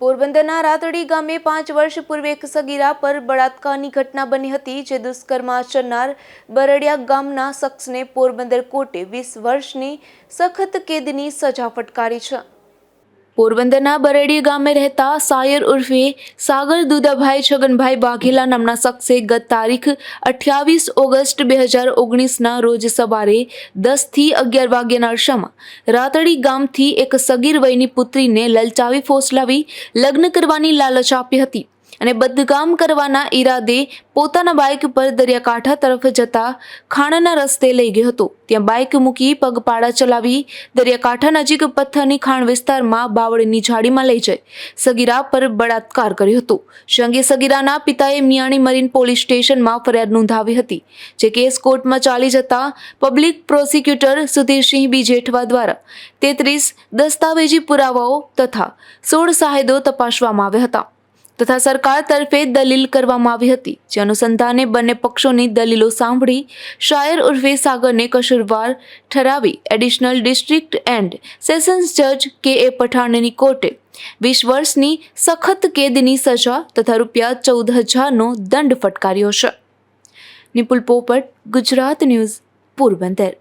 પોરબંદરના રાતડી ગામે પાંચ વર્ષ પૂર્વે એક સગીરા પર બળાત્કારની ઘટના બની હતી, જે દુષ્કર્મ આચરનાર બરડિયા ગામના શખ્સને પોરબંદર કોર્ટે વીસ વર્ષની સખત કેદની સજા ફટકારી છે. પોરબંદરના બરેડી ગામે રહેતા સાયર ઉર્ફે સાગર દુદાભાઈ છગનભાઈ વાઘેલા નામના શખ્સે ગત તારીખ અઠ્યાવીસ ઓગસ્ટ બે હજાર ઓગણીસના રોજ સવારે દસથી અગિયાર વાગ્યાના અરસામાં રાતડી ગામથી એક સગીર વયની પુત્રીને લલચાવી ફોસલાવી લગ્ન કરવાની લાલચ આપી હતી. અને બદગામ કરવાના ઈરાદે પોતાના બાઇક પર દરિયાકાંઠા તરફ જતા ખાણના રસ્તે લઈ ગયો હતો. ત્યાં બાઇક મૂકી પગપાળા ચલાવી દરિયાકાંઠા નજીક પથ્થરની ખાણ વિસ્તારમાં બાવળીની ઝાડીમાં લઈ જઈ સગીરા પર બળાત્કાર કર્યો હતો. અંગે સગીરાના પિતાએ મિયાણી મરીન પોલીસ સ્ટેશનમાં ફરિયાદ નોંધાવી હતી, જે કેસ કોર્ટમાં ચાલી જતા public prosecutor Sudhirsinh B Jethwa દ્વારા તેત્રીસ દસ્તાવેજી પુરાવાઓ તથા સોળ સાહેદો તપાસવામાં આવ્યા હતા. તથા સરકાર તરફે દલીલ કરવામાં આવી હતી, જે અનુસંધાને બંને પક્ષોની દલીલો સાંભળી શાયર ઉર્ફે સાગરને કસૂરવાર ઠરાવી એડિશનલ ડિસ્ટ્રિક્ટ એન્ડ સેશન્સ જજ કે એ પઠાણની કોર્ટે વીસ વર્ષની સખત કેદની સજા તથા રૂપિયા ચૌદ હજારનો દંડ ફટકાર્યો છે. નિપુલ પોપટ, ગુજરાત ન્યૂઝ, પોરબંદર.